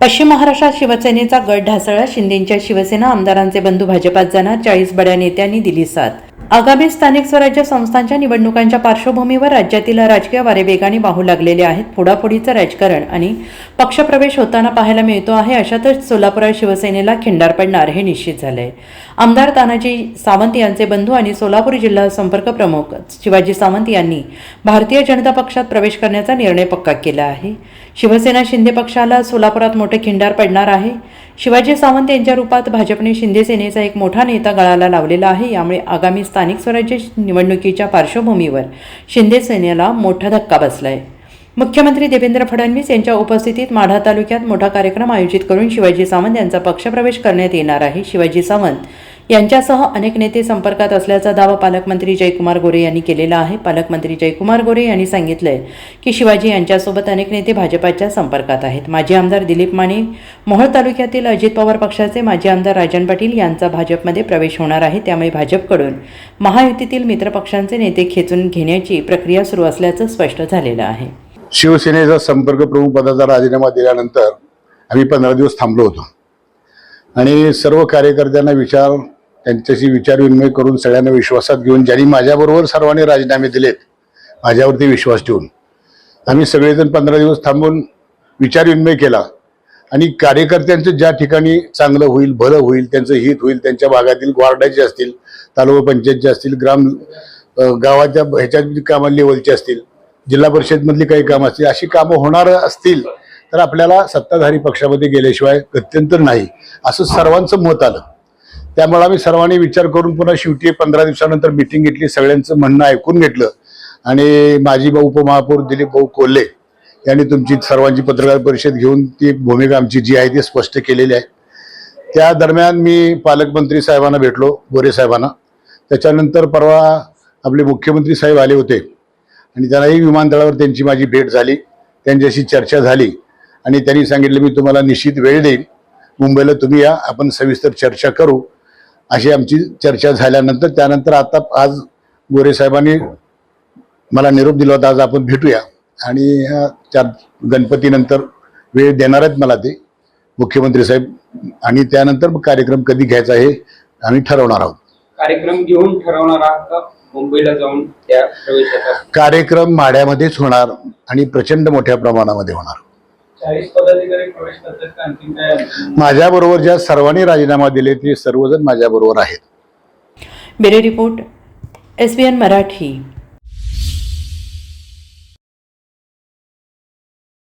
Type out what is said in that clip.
पश्चिम महाराष्ट्रात शिवसेनेचा गट ढासळला. शिंदेच्या शिवसेना आमदारांचे बंधू भाजपात जाणार. चाळीस बड्या नेत्यांनी दिली साथ. आगामी स्थानिक स्वराज्य संस्थांच्या निवडणुकांच्या पार्श्वभूमीवर राज्यातील राजकीय वारे वेगाने वाहू लागलेले आहेत. फोडाफोडीचं राजकारण आणि पक्षप्रवेश होताना पाहायला मिळतो आहे. अशातच सोलापुरात शिवसेनेला खिंडार पडणार हे निश्चित झालंय. आमदार तानाजी सावंत यांचे बंधू आणि सोलापूर जिल्हा संपर्क प्रमुख शिवाजी सावंत यांनी भारतीय जनता पक्षात प्रवेश करण्याचा निर्णय पक्का केला आहे. शिवसेना शिंदे पक्षाला सोलापुरात मोठे खिंडार पडणार आहे. शिवाजी सावंत यांच्या रूपात भाजपने शिंदे सेनेचा एक मोठा नेता गळाला लावलेला आहे. यामुळे आगामी स्थानिक स्वराज्य निवडणुकीच्या पार्श्वभूमीवर शिंदे सेनेला मोठा धक्का बसलाय. मुख्यमंत्री देवेंद्र फडणवीस यांच्या उपस्थितीत माढा तालुक्यात मोठा कार्यक्रम आयोजित करून शिवाजी सावंत यांचा पक्षप्रवेश करण्यात येणार आहे. शिवाजी सावंत यांच्यासह अनेक नेते संपर्कात असल्याचा दावा पालकमंत्री जयकुमार गोरे यांनी केलेला आहे. पालकमंत्री जयकुमार गोरे यांनी सांगितलंय की शिवाजी यांच्यासोबत अनेक नेते भाजपाच्या संपर्कात आहेत. माजी आमदार दिलीप माने मोहोळ तालुक्यातील अजित पवार पक्षाचे माजी आमदार राजन पाटील यांचा भाजपमध्ये प्रवेश होणार आहे. त्यामुळे भाजपकडून महायुतीतील मित्रपक्षांचे नेते खेचून घेण्याची प्रक्रिया सुरू असल्याचं स्पष्ट झालेलं आहे. शिवसेनेचा संपर्क प्रमुख पदाचा राजीनामा दिल्यानंतर आम्ही पंधरा दिवस थांबलो होतो. आणि सर्व कार्यकर्त्यांना विचार त्यांच्याशी विचारविनिमय करून सगळ्यांना विश्वासात घेऊन ज्यांनी माझ्याबरोबर सर्वांनी राजीनामे दिलेत माझ्यावरती विश्वास ठेवून. आम्ही सगळेजण पंधरा दिवस थांबून विचारविनिमय केला. आणि कार्यकर्त्यांचं ज्या ठिकाणी चांगलं होईल भलं होईल त्यांचं हित होईल त्यांच्या भागातील वार्डाचे असतील तालुका पंचायतचे असतील ग्राम गावाच्या ह्याच्या कामा लेवलचे असतील जिल्हा परिषदमधली काही कामं असतील अशी कामं होणार असतील तर आपल्याला सत्ताधारी पक्षामध्ये गेल्याशिवाय गत्यंतर नाही असं सर्वांचं मत आलं. त्यामुळे आम्ही सर्वांनी विचार करून पुन्हा शेवटी पंधरा दिवसानंतर मिटिंग घेतली सगळ्यांचं म्हणणं ऐकून घेतलं. आणि माजी भाऊ उपमहापौर दिलीप भाऊ कोल्हे यांनी तुमची सर्वांची पत्रकार परिषद घेऊन ती भूमिका आमची जी आहे ती स्पष्ट केलेली आहे. त्या दरम्यान मी पालकमंत्री साहेबांना भेटलो गोरे साहेबांना. त्याच्यानंतर परवा आपले मुख्यमंत्री साहेब आले होते. आणि त्यांनाही विमानतळावर त्यांची माझी भेट झाली. त्यांच्याशी चर्चा झाली. आणि त्यांनी सांगितलं मी तुम्हाला निश्चित वेळ देईन. मुंबईला तुम्ही या. आपण सविस्तर चर्चा करू. अशी आमची चर्चा झाल्यानंतर त्यानंतर आता आज गोरे साहेबांनी मला निरोप दिला होता आज आपण भेटूया. आणि ह्या चार गणपतीनंतर वेळ देणार आहेत मला ते मुख्यमंत्री साहेब. आणि त्यानंतर मग कार्यक्रम कधी घ्यायचा हे आम्ही ठरवणार आहोत. कार्यक्रम घेऊन ठरवणार आहात का? मुंबईला जाऊन त्या कार्यक्रम माढ्यामध्येच होणार आणि प्रचंड मोठ्या प्रमाणामध्ये होणार. चाळीस पदाधिकारी प्रवेश करतात का? आणखीन काय माझ्याबरोबर ज्या सर्वांनी राजीनामा दिले ते सर्वजण माझ्याबरोबर आहेत. Bureau report S B N Marathi.